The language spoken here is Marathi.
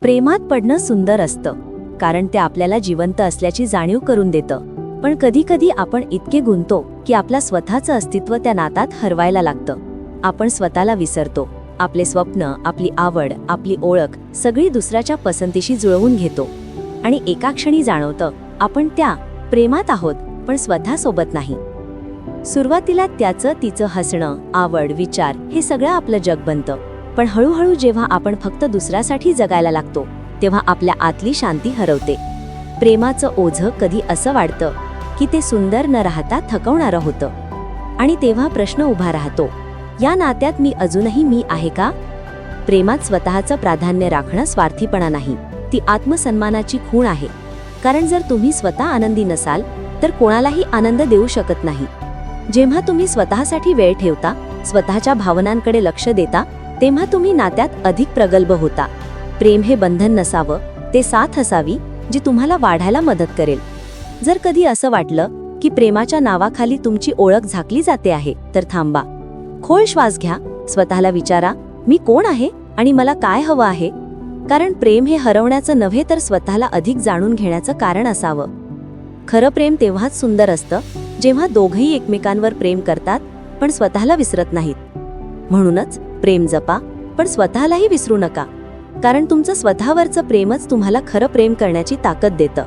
प्रेमात पडणं सुंदर असतं कारण ते आपल्याला जिवंत असल्याची जाणीव करून देतं. पण कधीकधी आपण इतके गुंतो की आपला स्वतःचं अस्तित्व त्या नातात हरवायला लागतं. आपण स्वतःला विसरतो. आपले स्वप्न आपली आवड आपली ओळख सगळी दुसऱ्याच्या पसंतीशी जुळवून घेतो. आणि एका क्षणी जाणवतं आपण त्या प्रेमात आहोत पण स्वतःसोबत नाही. सुरुवातीला त्याचं तिचं हसणं आवड विचार हे सगळं आपलं जग बनतं. पण हळूहळू जेव्हा आपण फक्त दुसऱ्यासाठी जगायला लागतो तेव्हा आपल्या आतली शांती हरवते. प्रेमाचं ओझं कधी असं वाटतं की ते सुंदर न राहता थकवणारं होतं. आणि तेव्हा प्रश्न उभा राहतो या नात्यात मी अजूनही मी आहे का? प्रेमात स्वतःचं प्राधान्य राखणं स्वार्थीपणा नाही ती आत्मसन्मानाची खूण आहे. कारण जर तुम्ही स्वतः आनंदी नसाल तर कोणालाही आनंद देऊ शकत नाही. जेव्हा तुम्ही स्वतःसाठी वेळ ठेवता स्वतःच्या भावनांकडे लक्ष देता तेव्हा तुम्ही नात्यात अधिक प्रगल्भ होता. प्रेम हे बंधन नसावं ते साथ असावी जी तुम्हाला वाढायला मदत करेल. जर कधी असं वाटलं की प्रेमाच्या नावाखाली तुमची ओळख झाकली जाते आहे तर थांबा. खोल श्वास घ्या स्वतःला विचारा मी कोण आहे आणि मला काय हवं आहे? कारण प्रेम हे हरवण्याचं नव्हे तर स्वतःला अधिक जाणून घेण्याचं कारण असावं. खरं प्रेम तेव्हाच सुंदर असतं जेव्हा दोघंही एकमेकांवर प्रेम करतात पण स्वतःला विसरत नाहीत. म्हणूनच प्रेम जपा पण स्वतःलाही विसरू नका. कारण तुमचं स्वतःवरचं प्रेमच तुम्हाला खरं प्रेम करण्याची ताकद देतं.